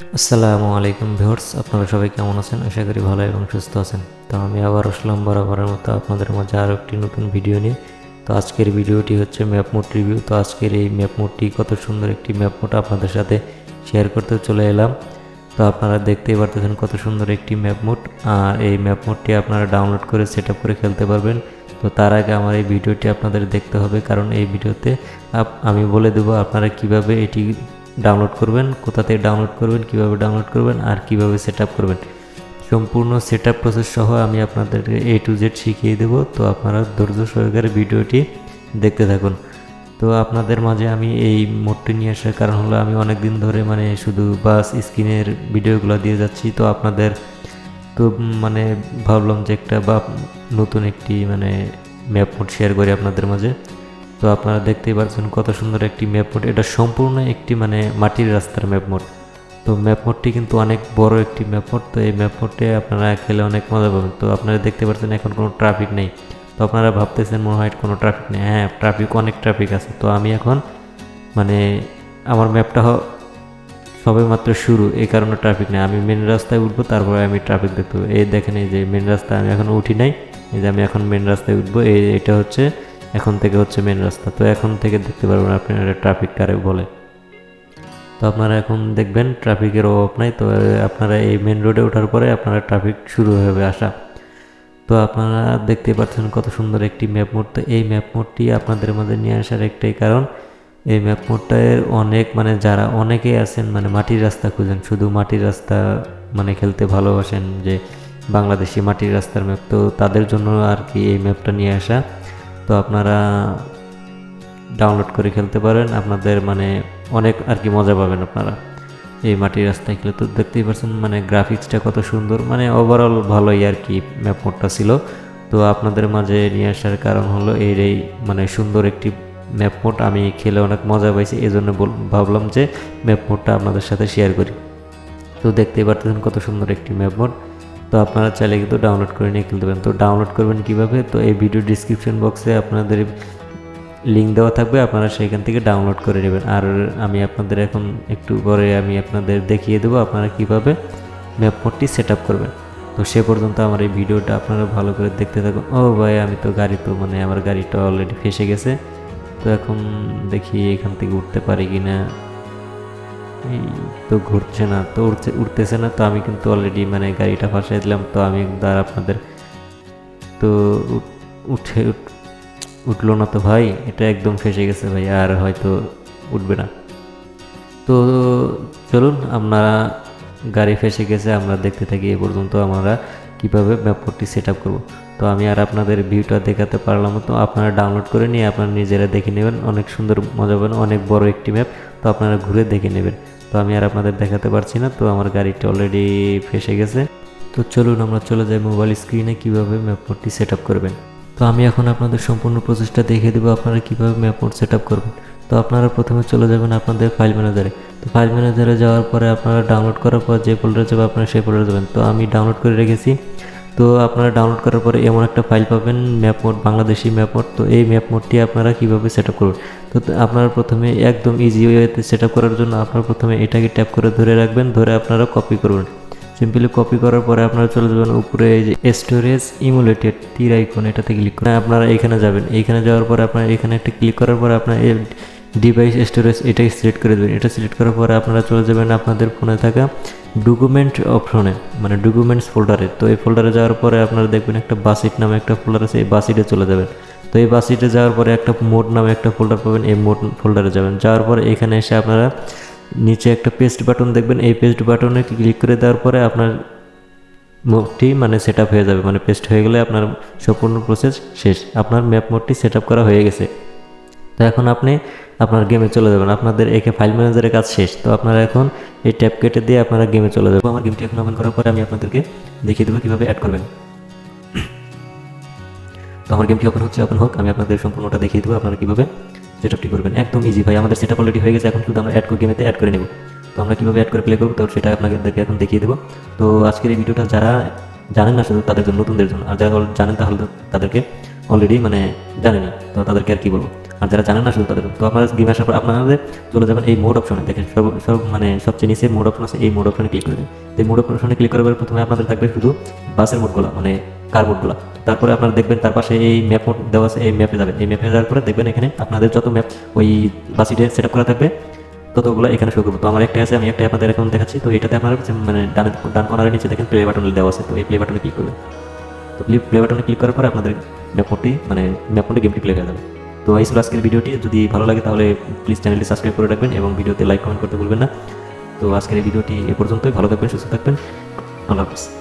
আসসালামু আলাইকুম ভিউয়ার্স, আপনারা সবাই কেমন আছেন? আশা করি ভালো এবং সুস্থ আছেন। তো আমি আবার আসলাম বরাবরের মতো আপনাদের মাঝে আরও একটি নতুন ভিডিও নিয়ে। তো আজকের ভিডিওটি হচ্ছে ম্যাপ মোড রিভিউ। তো আজকের এই ম্যাপ মোডটি কত সুন্দর একটি ম্যাপ মোড আপনাদের সাথে শেয়ার করতে চলে এলাম। তো আপনারা দেখতেই পারতেছেন কত সুন্দর একটি ম্যাপ মোড আর এই ম্যাপ মোডটি আপনারা ডাউনলোড করে সেট করে খেলতে পারবেন। তো তার আগে আমার এই ভিডিওটি আপনাদের দেখতে হবে। কারণ এই ভিডিওতে আমি বলে দেবো আপনারা কীভাবে এটি ডাউনলোড করবেন কোথা থেকে ডাউনলোড করবেন, কীভাবে ডাউনলোড করবেন আর কীভাবে সেট করবেন। সম্পূর্ণ সেট আপ প্রসেস সহ আমি আপনাদেরকে এ টু জেড শিখিয়ে দেবো, তো আপনারা ধৈর্য সহকারে ভিডিওটি দেখতে থাকুন। তো আপনাদের মাঝে আমি এই মোডটি নিয়ে আসার কারণ হলো আমি অনেক দিন ধরে মানে শুধু বাস স্ক্রিনের ভিডিওগুলো দিয়ে যাচ্ছি, তো আপনাদের তো মানে ভাবলাম যে একটা বা নতুন একটি মানে ম্যাপ মোড শেয়ার করি আপনাদের মাঝে। তো আপনারা দেখতেই পাচ্ছেন কত সুন্দর একটি ম্যাপ মোড। এটা সম্পূর্ণ একটি মানে মাটির রাস্তার ম্যাপ মোড। তো ম্যাপ মোডটি কিন্তু অনেক বড় একটি ম্যাপ মোড। তো এই ম্যাপ মোডে আপনারা খেলে অনেক মজা পাবেন। তো আপনারা দেখতে পাচ্ছেন এখন কোনো ট্রাফিক নেই। তো আপনারা ভাবতেছেন মনে হয় কোনো ট্রাফিক নেই। হ্যাঁ ট্রাফিক অনেক ট্রাফিক আছে। তো আমি এখন মানে আমার ম্যাপটা সবে মাত্র শুরু। এই কারণে ট্রাফিক নেই। আমি মেন রাস্তায় উঠবো, তারপরে আমি ট্রাফিক দেখতে। এই দেখেন এই যে মেন রাস্তায় আমি এখন উঠি নাই। এই যে আমি এখন মেন রাস্তায় উঠবো। এই এটা হচ্ছে এখন থেকে হচ্ছে মেন রাস্তা। তো এখন থেকে দেখতে পারবেন আপনারা ট্রাফিক কারে বলে। তো আপনারা এখন দেখবেন ট্রাফিকের অভাব নাই, তো আপনারা এই মেন রোডে ওঠার পরে আপনারা ট্রাফিক শুরু হবে আসা তো আপনারা দেখতে পাচ্ছেন কত সুন্দর একটি ম্যাপ মোড। তো এই ম্যাপ মোডটি আপনাদের মধ্যে নিয়ে আসার একটাই কারণ, এই ম্যাপ মোডটায় অনেক মানে যারা অনেকেই আছেন মানে মাটির রাস্তা খুঁজেন, শুধু মাটির রাস্তা মানে খেলতে ভালোবাসেন যে বাংলাদেশি মাটির রাস্তার ম্যাপ তো তাদের জন্য আর কি এই ম্যাপটা নিয়ে আসা। তো আপনারা ডাউনলোড করে খেলতে পারেন। আপনাদের মানে অনেক আর কি মজা পাবেন আপনারা। এই মাটির রাস্তায় খেলে তো দেখতেই পাচ্ছেন মানে গ্রাফিক্সটা কত সুন্দর। মানে ওভারঅল ভালোই আর কি ম্যাপ মোডটা ছিল। তো আপনাদের মাঝে নিয়ে আসার কারণ হলো এর এই মানে সুন্দর একটি ম্যাপ মোড আমি খেলে অনেক মজা পাইছি। এই জন্য বল- ভাবলাম যে ম্যাপ মোডটা আপনাদের সাথে শেয়ার করি। তো দেখতেই পারতেছেন কত সুন্দর একটি ম্যাপ মোড তো আপনারা চাইলে কিন্তু ডাউনলোড করে নিয়ে খেলতে পারেন। তো ডাউনলোড করবেন কীভাবে? তো এই ভিডিও ডিসক্রিপশন বক্সে আপনাদের লিঙ্ক দেওয়া থাকবে, আপনারা সেখান থেকে ডাউনলোড করে নেবেন। আর আমি আপনাদের এখন একটু পরে আমি আপনাদের দেখিয়ে দেবো আপনারা কীভাবে ম্যাপ মোডটি সেট আপ করবেন। তো সে পর্যন্ত আমার এই ভিডিওটা আপনারা ভালো করে দেখতে থাকুন। ও ভাই, আমি তো গাড়ি তো মানে আমার গাড়িটা অলরেডি ফেসে গেছে। তো এখন দেখি এখান থেকে উঠতে পারি কি না এই তো ঘুরছে না, তো উঠছে উঠতেছে না, তো আমি কিন্তু অলরেডি মানে গাড়িটা ফাঁসাই দিলাম, তো আমি আর আপনাদের তো উঠ- উঠে উঠ- উঠল না তো ভাই, এটা একদম ফেসে গেছে ভাই, আর হয়তো উঠবে না। তো চলুন, আপনারা গাড়ি ফেসে গেছে, আমরা দেখতে থাকি এ পর্যন্ত, আমরা কীভাবে ম্যাপটি সেট আপ করব। তো আমি আর আপনাদের ভিউটা দেখাতে পারলাম তো আপনারা ডাউনলোড করে নিয়ে আপনারা নিজেরা দেখে নেবেন। অনেক সুন্দর মজা পাবেন, অনেক বড় একটি ম্যাপ তো আপনারা ঘুরে দেখে নেবেন। তো আমি আর আপনাদের দেখাতে পারছি না। তো আমার গাড়িটা অলরেডি ফেসে গেছে। তো চলুন আমরা চলে যাই মোবাইল স্ক্রিনে কীভাবে ম্যাপ মোডটি সেট আপ করবেন। তো আমি এখন আপনাদের সম্পূর্ণ প্রসেসটা দেখিয়ে দেবো আপনারা কীভাবে ম্যাপ মোড সেট আপ করবেন। তো আপনারা প্রথমে চলে যাবেন আপনাদের ফাইল ম্যানেজারে তো ফাইল ম্যানেজারে যাওয়ার পরে আপনারা ডাউনলোড করার পর যে ফোল্ডারে যাবে আপনারা সেই ফোল্ডারে যাবেন। তো আমি ডাউনলোড করে রেখেছি। তো আপনারা ডাউনলোড করার পরে এমন একটা ফাইল পাবেন map mode Bangladeshi map mode তো এই ম্যাপ মোডটি আপনারা কীভাবে সেট আপ করবেন? তো আপনারা প্রথমে একদম ইজি ওয়েতে সেট আপ করার জন্য আপনারা প্রথমে এটাকে ট্যাপ করে ধরে রাখবেন, ধরে আপনারা কপি করবেন। সিম্পলি কপি করার পরে আপনারা চলে যাবেন উপরে এই যে স্টোরেজ ইমুলেটেড তীর আইকন এটাতে ক্লিক করে আপনারা এখানে যাবেন এইখানে যাওয়ার পরে আপনারা এখানে একটা ক্লিক করার পরে আপনার ডিভাইস স্টোরেজ এটাই সিলেক্ট করে দেবেন। এটা সিলেক্ট করার পরে আপনারা চলে যাবেন আপনাদের ফোনে থাকা ডকুমেন্ট অপশনে মানে ডকুমেন্টস ফোল্ডারে তো এই ফোল্ডারে যাওয়ার পরে আপনারা দেখবেন একটা বাসিট নামে একটা ফোল্ডার আছে, এই বাসিটে চলে যাবেন। তো এই বাসিটে যাওয়ার পরে একটা মোড নামে একটা ফোল্ডার পাবেন, এই মোড ফোল্ডারে যাবেন। যাওয়ার পরে এখানে এসে আপনারা নিচে একটা পেস্ট বাটন দেখবেন, এই পেস্ট বাটনে ক্লিক করে দেওয়ার পরে আপনার মোডটি মানে সেট হয়ে যাবে। মানে পেস্ট হয়ে গেলে আপনার সম্পূর্ণ প্রসেস শেষ। আপনার ম্যাপ মোডটি সেট করা হয়ে গেছে। তো এখন আপনি আপনার গেমে চলে যাবেন। আপনাদের একে ফাইল ম্যানেজারের কাজ শেষ। তো আপনারা এখন এই ট্যাপ কেটে দিয়ে আপনারা গেমে চলে যাবেন। আমার গেমটি এখন ওপেন করার পরে আমি আপনাদেরকে দেখিয়ে দেবো কীভাবে অ্যাড করবেন। তো আমার গেমটি ওপেন হচ্ছে ওপেন হোক। আমি আপনাদের সম্পূর্ণটা দেখিয়ে দেবো। আপনারা কীভাবে সেটআপটি করবেন। একদম ইজি ভাই। আমাদের সেটআপ অলরেডি হয়ে গেছে। এখন শুধু আমরা অ্যাড করে গেমেতে অ্যাড করে নেব। তো আমরা কীভাবে অ্যাড করে প্লে করব? তো সেটা আপনাদেরকে এখন দেখিয়ে দেবো। তো আজকের এই ভিডিওটা যারা জানেন না শুধু তাদের জন্য, নতুনদের জন্য। আর যারা জানেন তাহলে তাদেরকে অলরেডি মানে জানেনি তো তাদেরকে আর কি বলব? আর যারা জানেন না শুধু তাদের তো আপনারা গেম আসার পর আপনাদের চলে যাবেন এই মোড অপশনে দেখেন সব সব মানে সবচেয়ে নিচে মোড অপশন আছে, এই মোড অপশনে ক্লিক করবেন এই মোড অপশনে ক্লিক করার পর প্রথমে আপনাদের থাকবে শুধু বাসের মোডগুলো মানে কার মোডগুলো তারপরে আপনারা দেখবেন তার পাশে এই ম্যাপ মোড দেওয়া আছে, এই ম্যাপে যাবেন। এই ম্যাপে যাওয়ার পরে দেখবেন এখানে আপনাদের যত ম্যাপ ওই বাসিটে সেট আপ করা থাকবে, ততগুলো এখানে শুরু করব। তো আমার একটা আছে, আমি একটা আপনাদের এখন দেখাচ্ছি। তো এটাতে আপনারা মানে ডান ডান কর্নারের নিচে দেখেন প্লে বাটন দেওয়া আছে, তো এই প্লে বাটনে ক্লিক করবেন। তো প্লে বাটনে ক্লিক করার পরে আপনাদের ম্যাপ মোডটি মানে ম্যাপ মোডে গেমটি প্লে হয়ে যাবে। তো এই ছিল আজকের ভিডিওটি। যদি ভালো লাগে তাহলে প্লিজ চ্যানেলটি সাবস্ক্রাইব করে রাখবেন এবং ভিডিওতে লাইক কমেন্ট করতে ভুলবেন না। তো আজকের এই ভিডিওটি এ পর্যন্তই। ভালো থাকবেন, সুস্থ থাকবেন। আল্লাহ হাফিজ।